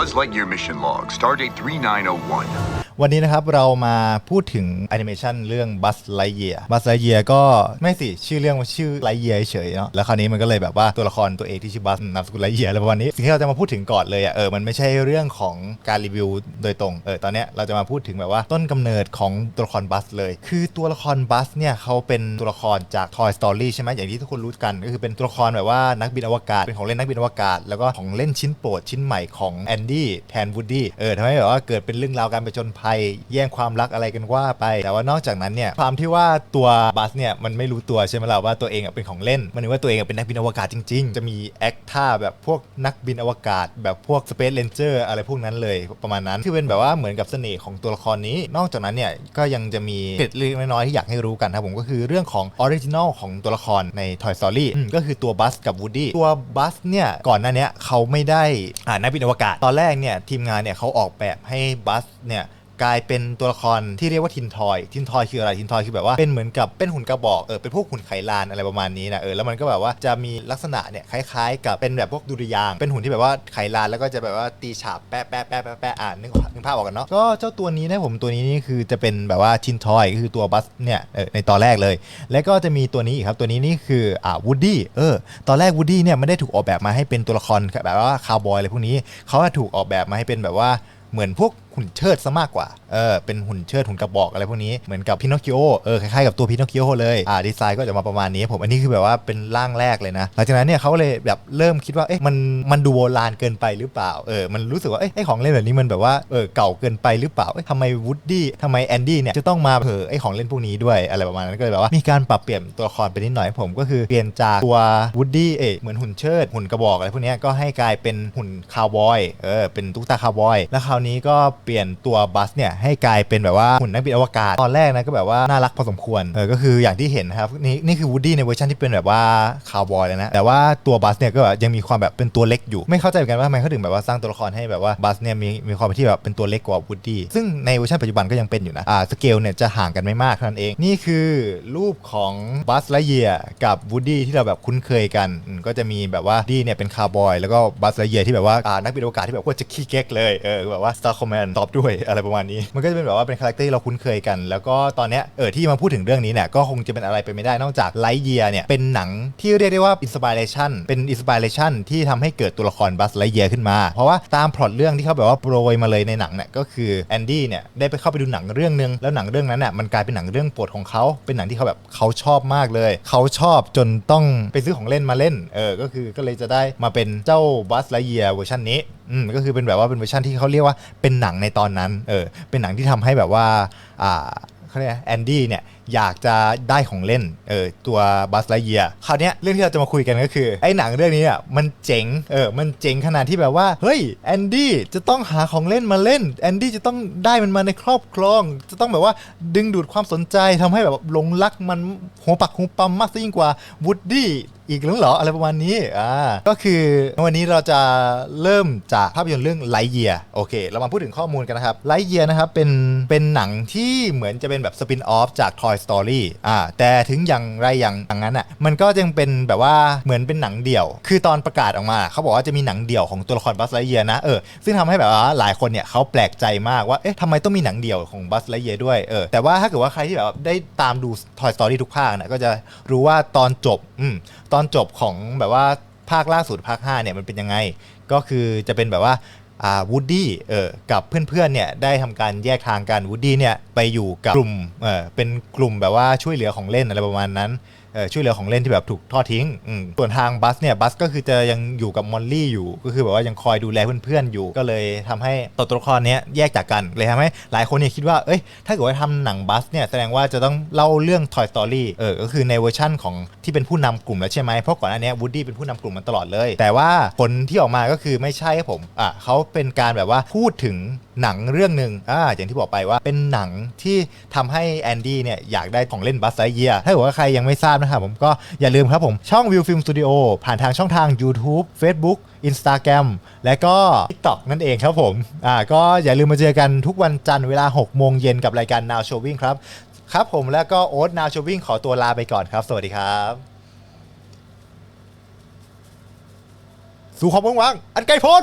Buzz Lightyear mission log, stardate 3901. วันนี้นะครับเรามาพูดถึงแอนิเมชันเรื่อง Buzz Lightyear Buzz Lightyear ก็ไม่สิ ชื่อเรื่องว่าชื่อ Lightyear เฉยเนาะแล้วคราวนี้มันก็เลยแบบว่าตัวละครตัวเอกที่ชื่อ Buzz นามสกุล Lightyear แล้วประมาณนี้ สิ่งที่เราจะมาพูดถึงก่อนเลยอะเออมันไม่ใช่เรื่องของการรีวิวโดยตรงเออตอนเนี้ยเราจะมาพูดถึงแบบว่าต้นกำเนิดของตัวละคร Buzz เลย คือตัวละคร Buzz เนี่ยเขาเป็นตัวละครจาก Toy Story ใช่ไหมอย่างที่ทุกคนรู้กัน ก็คือเป็นตัวละครแบบว่านักบินอวกาศเป็นของเล่นนักบินอวกาศ แล้วก็ของเล่นชิ้นโปรดชิ้นใหม่ของแอนดี้แทนวูดดี้เออทำให้แบบว่าเกิดเป็นเรื่องราวการไปจนภัยแย่งความรักอะไรกันว่าไป แต่ว่านอกจากนั้นเนี่ยความที่ว่าตัวบัสเนี่ยมันไม่รู้ตัวใช่ไหมล่ะว่าตัวเองอะเป็นของเล่น มันนึกว่าตัวเองอะเป็นนักบินอวกาศจริง ๆ จะมีแอคท่าแบบพวกนักบินอวกาศ แบบพวกสเปซเลนเจอร์อะไรพวกนั้นเลยประมาณนั้นคือเป็นแบบว่าเหมือนกับเสน่ห์ของตัวละครนี้ นอกจากนั้นเนี่ยก็ยังจะมีเกร็ดเล็กๆน้อยๆที่อยากให้รู้กันครับผมก็คือเรื่องของออริจินอลของตัวละครใน Toy Story อืมก็คือตัวบัสกับวูดดี้ตัวบัสเนี่ยก่อนหน้าเนี้ยเขาไม่ได้อ่านักบินอวกาศตอนแรกเนี่ยทีมงานเนี่ยเขาออกแบบให้บัสเนี่ย กลายเป็นตัวละครที่เรียกว่าทินทอย ทินทอยคืออะไรทินทอยคือแบบว่าเป็นเหมือนกับเป็นหุ่นกระบอกเออเป็นพวกหุ่นไขลานอะไรประมาณนี้นะเออแล้วมันก็แบบว่าจะมีลักษณะเนี่ยคล้ายๆ กับเป็นแบบพวกดุริยางเป็นหุ่นที่แบบว่าไขลานแล้วก็จะแบบว่าตีฉาบแปะแปะแปะแปะแปะอ่านนึกนึกภาพออกกันเนาะก็เจ้าตัวนี้นะผมตัวนี้นี่คือจะเป็นแบบว่าทินทอยก็คือตัวบัสเนี่ยเออในตอนแรกเลย แล้วก็จะมีตัวนี้อีกครับตัวนี้นี่คืออ่าวูดดี้เออตอนแรกวูดดี้เนี่ยไม่ได้ถูกออกแบบมาให้เป็นตัวละครแบบว่าคาวบอยอะไรพวกนี้เขาถูกออกแบบมาให้เป็นแบบว่าเหมือนพวก หุ่นเชิดซะมากกว่า เออ เป็นหุ่นเชิดหุ่นกระบอกอะไรพวกนี้ เหมือนกับพินอคคิโอ เออ คล้ายๆกับตัวพินอคคิโอเลย อ่า ดีไซน์ก็จะมาประมาณนี้ ผม อันนี้คือแบบว่าเป็นร่างแรกเลยนะ หลังจากนั้นเนี่ยเขาเลยแบบเริ่มคิดว่า เอ๊ะ มัน มันดูโบราณเกินไปหรือเปล่า เออ มันรู้สึกว่า เอ๊ะ ไอของเล่นแบบนี้มันแบบว่า เออ เก่าเกินไปหรือเปล่า เอ๊ะทำไมวูดดี้ทำไมแอนดี้เนี่ยจะต้องมาเผอไอของเล่นพวกนี้ด้วยอะไรประมาณนั้นก็เลยแบบว่ามีการปรับเปลี่ยนตัวละครไปนิดหน่อยผมก็คือเปลี่ยนจากตัววูดดี้เอ๊ะเหมือนหุ่นเชิดหุ่นกระบอกอะไรพวกนี้ก็ให้กลายเป็นหุ่นคาวบอยเออเป็นตุ๊กตาคาวบอยแล้วคราวนี้ก็เปลี่ยนตัวบัสเนี่ยให้กลายเป็นแบบว่าหุ่นนักบินอวกาศตอนแรกนะก็แบบว่าน่ารักพอสมควรเออก็คืออย่างที่เห็นนะครับนี่นี่คือวูดดี้ในเวอร์ชันที่เป็นแบบว่าคาวบอยเลยนะแต่ว่าตัวบัสเนี่ยก็แบบยังมีความแบบเป็นตัวเล็กอยู่ไม่เข้าใจเหมือนกันว่าทำไมเขาถึงแบบว่าสร้างตัวละครให้แบบว่าบัสเนี่ยมีมีความที่แบบเป็นตัวเล็กกว่าวูดดี้ซึ่งในเวอร์ชันปัจจุบันก็ยังเป็นอยู่นะอ่าสเกลเนี่ยจะห่างกันไม่มากเท่านั้นเองนี่คือรูปของบัสไลเยียกับวูดดี้ที่เราแบบคุ้นเคยกันก็จะมีแบบว่าดีเนี่ยเป็นคาวบอยแล้วก็บัสไลเยียที่แบบว่าอ่านักบินอวกาศที่แบบว่าจะขี้เก๊กเลยเออแบบว่า Star Command ตอบด้วยอะไรประมาณนี้ มันก็จะเป็นแบบว่าเป็นคาแรคเตอร์ที่เราคุ้นเคยกัน แล้วก็ตอนเนี้ยเออที่มาพูดถึงเรื่องนี้เนี่ยก็คงจะเป็นอะไรไปไม่ได้นอกจากไลเยียเนี่ยเป็นหนังที่เรียกได้ว่าอินสปิเรชันเป็นอินสปิเรชันที่ทำให้เกิดตัวละครบัสไลเยียขึ้นมา เพราะว่าตามพล็อตเรื่องที่เขาแบบว่าโปรยมาเลยในหนังเนี่ยก็คือแอนดี้เนี่ยได้ไปเข้าไปดูหนังเรื่องนึงแล้วหนังเรื่องนั้นน่ะมันกลายเป็นหนังเรื่องโปรดของเขาเป็นหนังที่เขาแบบเขาชอบมากเลย เขาชอบจนต้องไปซื้อของเล่นมาเล่นเออก็คือก็เลยจะได้มาเป็นเจ้าบัสไลเยียเวอร์ชันนี้อืมก็คือเป็นแบบว่าเป็นเวอร์ชันที่เขาเรียกว่าเป็นหนังในตอนนั้นเออเป็นหนังที่ทำให้แบบว่าอ่าเขาเรียกแอนดี้เนี่ยอยากจะได้ของเล่นเออตัวบัสไลเยียคราวเนี้ยเรื่องที่เราจะมาคุยกันก็คือ ไอ้หนังเรื่องนี้อะมันเจ๋งเออมันเจ๋งขนาดที่แบบว่า เฮ้ยแอนดี้จะต้องหาของเล่นมาเล่นแอนดี้จะต้องได้มันมาในครอบครอง จะต้องแบบว่าดึงดูดความสนใจทำให้แบบหลงรักมันหัวปักหัวปั๊มมากซะยิ่งกว่าวูดดี้ อีกแล้วเหรออะไรประมาณนี้อ่าก็คือวันนี้เราจะเริ่มจากภาพยนตร์เรื่องไลเยียโอเค เรามาพูดถึงข้อมูลกันนะครับไลเยียนะครับเป็นเป็นหนังที่เหมือนจะเป็นแบบสปินออฟจาก Toy Story อ่าแต่ถึงอย่างไรอย่างอย่างนั้นอะมันก็ยังเป็นแบบว่าเหมือนเป็นหนังเดี่ยว คือตอนประกาศออกมา เขาบอกว่าจะมีหนังเดี่ยวของตัวละครบัสไลเยียนะเออซึ่งทำให้แบบว่าหลายคนเนี่ยเขาแปลกใจมากว่าเอ๊ะทำไมต้องมีหนังเดี่ยวของบัสไลเยียด้วยเออแต่ว่าถ้าเกิดว่าใครที่แบบได้ตามดู Toy Story ทุกภาคนะก็จะรู้ว่าตอนจบอืมตอนอนจบของแบบว่าภาคล่าสุดภาค5เนี่ยมันเป็นยังไง ก็คือจะเป็นแบบว่าอ่าวูดดี้เออกับเพื่อนๆเนี่ยได้ทำการแยกทางกันวูดดี้เนี่ย ไปอยู่กับกลุ่มเออเป็นกลุ่มแบบว่าช่วยเหลือของเล่นอะไรประมาณนั้นเออช่วยเหลือของเล่นที่แบบถูกทอดทิ้งอืมส่วนทางบัสเนี่ยบัสก็คือจะยังอยู่กับมอลลี่อยู่ ก็คือแบบว่ายังคอยดูแลเพื่อนๆอยู่ ก็เลยทำให้ตัวตัวละครเนี้ยแยกจากกันเลยทำให้หลายคนเนี่ยคิดว่าเอ้ยถ้าเกิดว่าทำหนังบัสเนี่ยแสดงว่าจะต้องเล่าเรื่อง Toy Story เออก็คือในเวอร์ชั่นของที่เป็นผู้นำกลุ่มแล้วใช่ไหมเพราะก่อนหน้านี้วูดดี้เป็นผู้นำกลุ่มมันตลอดเลย แต่ว่าผลที่ออกมาก็คือไม่ใช่ครับผมอะเขาเป็นการแบบว่าพูดถึงหนังเรื่องหนึ่งอ่าอย่างที่บอกไปว่าเป็นหนังที่ทำให้แอนดี้เนี่ยอยากได้ของเล่นบัสไซเยียถ้าเกิดว่าใครยังไม่ทราบนะครับผมก็อย่าลืมครับผมช่องวิวฟิล์มสตูดิโอผ่านทางช่องทาง YouTube Facebook Instagram และก็ TikTok นั่นเองครับผมอ่าก็อย่าลืมมาเจอกันทุกวันจันทร์เวลา 6 โมงเย็นกับรายการ Now Showing ครับ ครับผมแล้วก็โอ๊ต Now Showing ขอตัวลาไปก่อนครับ สวัสดีครับ สู่ความว่างอันไกลพ้น